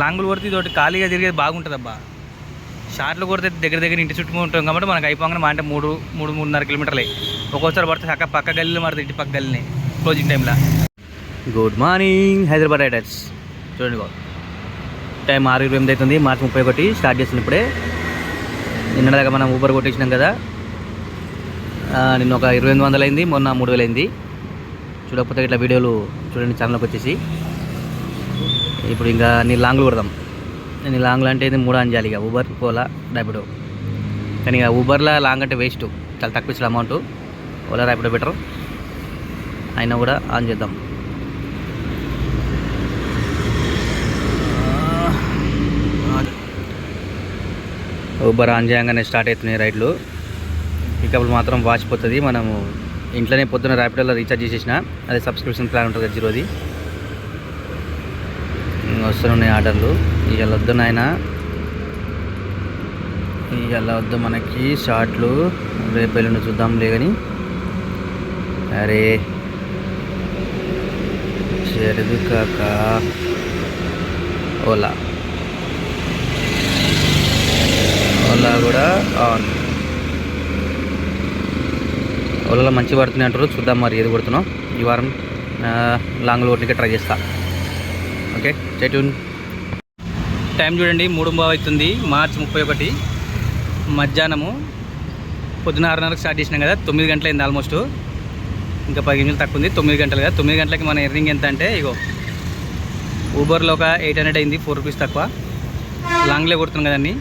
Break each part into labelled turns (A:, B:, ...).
A: లాంగులు కొడితే ఇది ఒకటి ఖాళీగా తిరిగేది బాగుంటుంది అబ్బా షార్ట్లు కొడితే దగ్గర దగ్గర ఇంటి చుట్టూ ఉంటాం కాబట్టి మనకు అయిపోగానే మా అంటే మూడు మూడు మూడున్నర కిలోమీటర్లే. ఒక్కోసారి పడితే అక్క పక్క గల్లీలు మారుతుంది ఇంటి పక్క గల్లీని క్లోజింగ్ టైంలో గుడ్ మార్నింగ్ హైదరాబాద్ రైడర్స్ చూడండి బాబు. టైం ఆరు ఇరవై ఎనిమిది అవుతుంది మార్చి ముప్పై ఒకటి స్టార్ట్ చేస్తుంది ఇప్పుడే. నిన్నదాకా మనం ఊబర్ కొట్టేసినాం కదా. నిన్న ఒక ఇరవై ఎనిమిది వందలు అయింది మొన్న మూడు వేలు అయింది చూడకపోతే ఇట్లా వీడియోలు చూడండి ఛానల్కి వచ్చేసి. ఇప్పుడు ఇంకా నీ లాంగ్లు కొడదాం. నీ లాంగ్లు అంటే ఇది మూడు అంజాలి ఇక. ఊబర్ ఓలా ర్యాపిడో కానీ ఇక ఊబర్లో లాంగ్ అంటే వేస్ట్ చాలా తక్కువ ఇచ్చిన అమౌంట్ ఓలా ర్యాపిడో బెటర్ అయినా కూడా ఆన్ చేద్దాం. ఊబర్ ఆన్ చేయగానే స్టార్ట్ అవుతున్నాయి రైడ్లు. పికప్లు మాత్రం వాచిపోతుంది. మనము ఇంట్లోనే పొద్దున్న ర్యాపిడోలో రీఛార్జ్ చేసేసిన అదే సబ్స్క్రిప్షన్ ప్లాన్ ఉంటుంది జీరోది. వస్తున్నాయి ఆర్డర్లు. ఇవాళ వద్దు నాయన. ఇవాళ వద్దు మనకి షార్ట్లు రేపు ఎల్లుండి చూద్దాంలే కానీ అరే. చెరుదు కాక. ఓలా. ఓలా కూడా ఆన్. ఓలాలో మంచి పడుతున్నాయి అంటారు. చూద్దాం మరి ఏది కొడుతున్నాం ఈ వారం లాంగ్లో కొట్టడానికి ట్రై చేస్తాను ఓకే చైటూన్ టైం చూడండి మూడు అవుతుంది మార్చి ముప్పై ఒకటి. మధ్యాహ్నము పొద్దున ఆరున్నరకు స్టార్ట్ చేసినాం కదా తొమ్మిది గంటలైంది ఆల్మోస్ట్. ఇంకా పది నిమిషాలు తక్కువ ఉంది తొమ్మిది గంటలు కదా. తొమ్మిది గంటలకి మన ఎర్నింగ్ ఎంత అంటే ఇగో ఊబర్లో ఒక ఎయిట్ హండ్రెడ్ అయింది ఫోర్ రూపీస్ తక్కువ. లాంగ్లే కొడుతున్నాం కదండి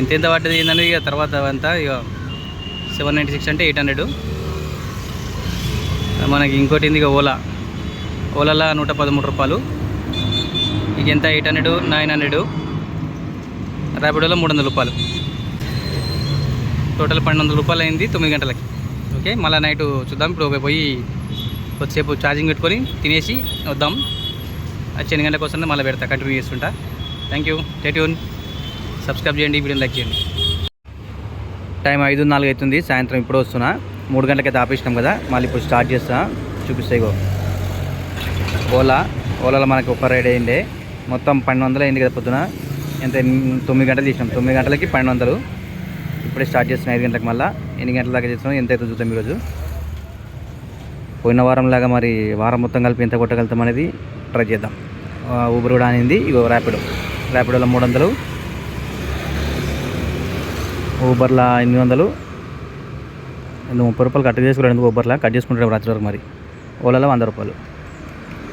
A: ఎంత ఎంత పడ్డది ఏంటనేది ఇక తర్వాత అంతా ఇక సెవెన్ నైంటీ సిక్స్ అంటే ఎయిట్ హండ్రెడ్. మనకి ఇంకోటి ఉంది ఇక ఓలా. ఓలాలో నూట పదమూడు రూపాయలు. ఎంత? Eight hundred nine hundred. ర్యాపిడోలో మూడు వందల రూపాయలు. టోటల్ పన్నెండు వందల రూపాయలు అయింది తొమ్మిది గంటలకి. ఓకే మళ్ళీ నైట్ చూద్దాం. ఇప్పుడు పోయి కొద్దిసేపు ఛార్జింగ్ పెట్టుకొని తినేసి వద్దాం. వచ్చి ఎన్ని గంటలకు వస్తుంది మళ్ళీ పెడతా కంటిన్యూ చేస్తుంటా. థ్యాంక్ యూ టెట్యూన్ సబ్స్క్రైబ్ చేయండి వీడియోని లైక్ చేయండి. టైం ఐదు నాలుగు అవుతుంది సాయంత్రం ఇప్పుడు వస్తున్నా. మూడు గంటలకైతే ఆపేసినాం కదా మళ్ళీ ఇప్పుడు స్టార్ట్ చేస్తా. చూపిస్తాయి ఓలా ఓలాలో మనకి ఒక రైడ్ అయింది. మొత్తం పన్నెండు వందలు అయింది కదా పొద్దున. ఎంత తొమ్మిది గంటలు చేసినాం తొమ్మిది గంటలకి పన్నెండు వందలు. ఇప్పుడే స్టార్ట్ చేస్తున్నాం ఐదు గంటలకు మళ్ళీ. ఎన్ని గంటల దాకా చేస్తున్నాం ఎంత అవుతుంది చూద్దాం ఈరోజు. పోయిన వారంలాగా మరి వారం మొత్తం కలిపి ఎంత కొట్టగలుగుతాం అనేది ట్రై చేద్దాం. ఊబర్ కూడా అనేది. ఇగో ర్యాపిడో ర్యాపిడోలో మూడు వందలు. ఊబర్లో ఎనిమిది వందలు. ముప్పై రూపాయలు కట్ చేసుకున్నాడు ఊబర్లో కట్ చేసుకుంటాడు రాత్రి వరకు మరి. ఓలాలో వంద రూపాయలు.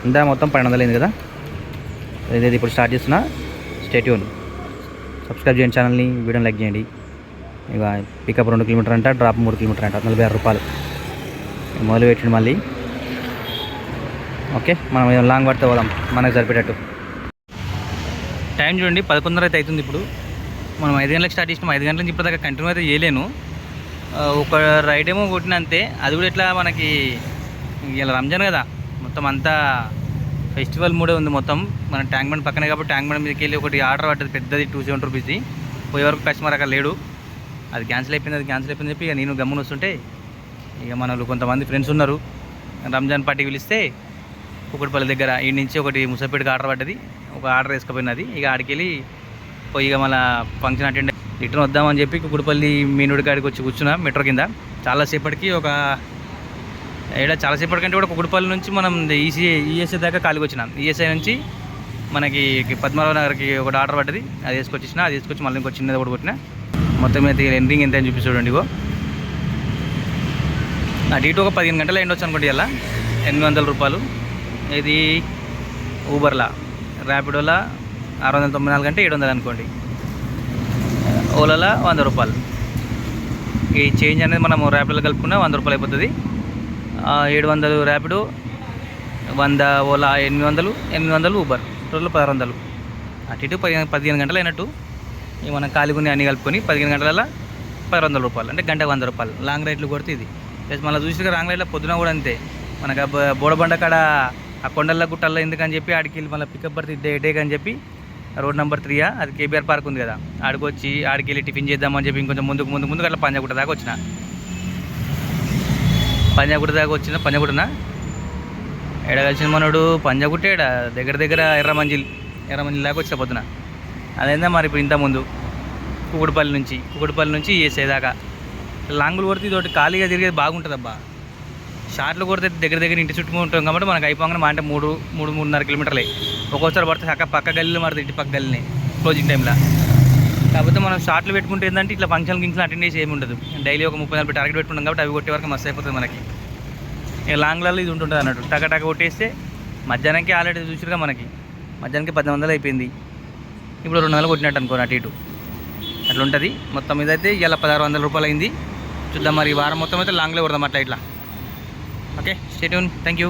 A: ఇంత మొత్తం పన్నెండు వందలు అయింది కదా? అదేది ఇప్పుడు స్టార్ట్ చేస్తున్న. స్టేట్యూన్ సబ్స్క్రైబ్ చేయండి ఛానల్ని వీడియోని లైక్ చేయండి. ఇక పికప్ రెండు కిలోమీటర్ అంట డ్రాప్ మూడు కిలోమీటర్ అంట. నలభై ఆరు రూపాయలు. మొదలు పెట్టండి మళ్ళీ. ఓకే మనం లాంగ్ పడితే పోదాం. మనకు సరిపేటట్టు టైం చూడండి పదకొండున్నర అయితే అవుతుంది ఇప్పుడు. మనం ఐదు గంటలకు స్టార్ట్ చేసినాం. ఐదు గంటల నుంచి ఇప్పటిదాకా కంటిన్యూ అయితే చేయలేను. ఒక రైడ్ ఏమో కొట్టినంతే అది కూడా ఇట్లా మనకి ఇలా రంజాన్ కదా. మొత్తం అంతా ఫెస్టివల్ మూడే ఉంది మొత్తం. మన ట్యాంక్ బండ్ పక్కనే కాబట్టి ట్యాంక్ బండ్ మీదకి వెళ్ళి ఒకటి ఆర్డర్ పడ్డది పెద్దది టూ సెవెంటీ రూపీస్ది పోయే వరకు కస్టమర్ అక్కడ లేడు. అది క్యాన్సిల్ అయిపోయింది అది క్యాన్సిల్ అయిపోయింది చెప్పి ఇక నేను గమ్మున వస్తుంటే ఇక మనలు కొంతమంది ఫ్రెండ్స్ ఉన్నారు. రంజాన్ పార్టీ పిలిస్తే కుక్కడిపల్లి దగ్గర ఈ నుంచి ఒకటి ముసపేటకి ఆర్డర్ పడ్డది. ఒక ఆర్డర్ వేసుకుపోయినది. ఇక ఆడికి వెళ్ళి పోయి ఇక మళ్ళీ ఫంక్షన్ అటెండ్ రిటర్న్ వద్దామని చెప్పి కుక్కడిపల్లి మీనుడి కాడికి వచ్చి కూర్చున్నా మెట్రో కింద. చాలాసేపటికి ఒక ఇక్కడ చాలాసేపటి కంటే కూడా కుకుడుపల్లి నుంచి మనం ఈసీఐ ఈఎస్ఐ దాకా ఖాళీకి వచ్చినాం. ఈఎస్ఐ నుంచి మనకి పద్మనాభ నగర్కి ఒకటి ఆర్డర్ పడ్డది. అది వేసుకొచ్చేసిన అది వేసుకొచ్చి మళ్ళీ ఇంకో చిన్నది కూడా కొట్టిన. మొత్తం అయితే ఎండింగ్ ఎంత అని చూపి చూడండి ఇగో. అటు ఒక పదిహేను గంటలు ఎండొచ్చు అనుకోండి ఇలా ఎనిమిది వందల రూపాయలు. ఇది ఊబర్లా. ర్యాపిడోలా ఆరు వందల తొంభై నాలుగు అంటే ఏడు వందలు అనుకోండి. ఓలాలా వంద రూపాయలు. ఈ చేంజ్ అనేది మనం ర్యాపిడోలో కలుపుకున్న వంద రూపాయలు అయిపోతుంది. ఏడు వందలు ర్యాపిడో వంద ఓలా ఎనిమిది వందలు ఎనిమిది వందలు ఊబర్. టోటల్ పదహారు వందలు. అటు ఇటు పదిహేను పదిహేను గంటలు అయినట్టు. ఇక మనం కాలిగుని అన్ని కలుపుకొని పదిహేను గంటల పది వందల రూపాయలు అంటే గంట వంద రూపాయలు. లాంగ్ రైడ్లు కొడితే ఇది. ప్లస్ మళ్ళీ చూసి రాంగ్ రైడ్లో పొద్దున కూడా అంతే. మనకు బోడబండ కాడ ఆ కొండల గుట్టల్లో ఎందుకని చెప్పి ఆడికి వెళ్ళి మళ్ళీ పికప్ బర్త్ డే డేక్ అని చెప్పి రోడ్ నెంబర్ త్రీయా అది కేబీఆర్ పార్క్ ఉంది కదా. ఆడికి వచ్చి ఆడికి వెళ్ళి టిఫిన్ చేద్దామని చెప్పి ఇంకొంచెం ముందుకు ముందు ముందుకు అట్లా పంజాగుట్ట దాకా వచ్చిన. పంజాగుట్ట దాకా వచ్చిన పంజాగుట్టనా? ఎడ కలిసిన మనోడు? పంజాగుట్ట ఏడ? దగ్గర దగ్గర ఎర్రమంజిల్. మంజిల్ దాకా వచ్చిన పొద్దున? అదేందా మరి ఇప్పుడు ఇంత ముందు? కుకుడుపల్లి నుంచి. కుకుడుపల్లి నుంచి వేసేదాకా దాకా. లాంగులు కొడితే ఇదొకటి ఖాళీగా తిరిగేది బాగుంటుంది అబ్బా షార్ట్లు కొడితే దగ్గర దగ్గర ఇంటి చుట్టూ ఉంటాం కాబట్టి మనకు అయిపోగానే మా అంటే మూడు మూడు మూడున్నర కిలోమీటర్లే. ఒక్కోసారి పడితే చక్క పక్క గల్లీలు మారుతుంది ఇంటి పక్క గల్లిని. క్లోజింగ్ టైంలో. కాకపోతే మనం షార్ట్లు పెట్టుకుంటే ఏంటంటే ఇట్లా ఫంక్షన్ గింక్షన్ అటెండ్ చేసి ఏమి ఉండదు డైలీ ఒక ముప్పై నలభై టార్గెట్ పెట్టుకుంటాం కాబట్టి అవి కొట్టే వరకు మస్తు అయిపోతుంది మనకి. ఇక లాంగ్లలో ఇది ఉంటుంటుంది అన్నట్టు. టక టక కొట్టేస్తే మధ్యాహ్నానికి ఆల్రెడీ చూసిరుగా మనకి. మధ్యాహ్నానికి పది వందలు అయిపోయింది. ఇప్పుడు రెండు వందలు కొట్టినట్టు అనుకోని అటు ఇటు. అట్లా ఉంటుంది. మొత్తం మీద అయితే ఇలా పదహారు వందల రూపాయలు అయింది. చూద్దాం మరి ఈ వారం మొత్తం అయితే లాంగ్లో కొడదాం అట్లా ఇట్లా. Okay stay tune thank you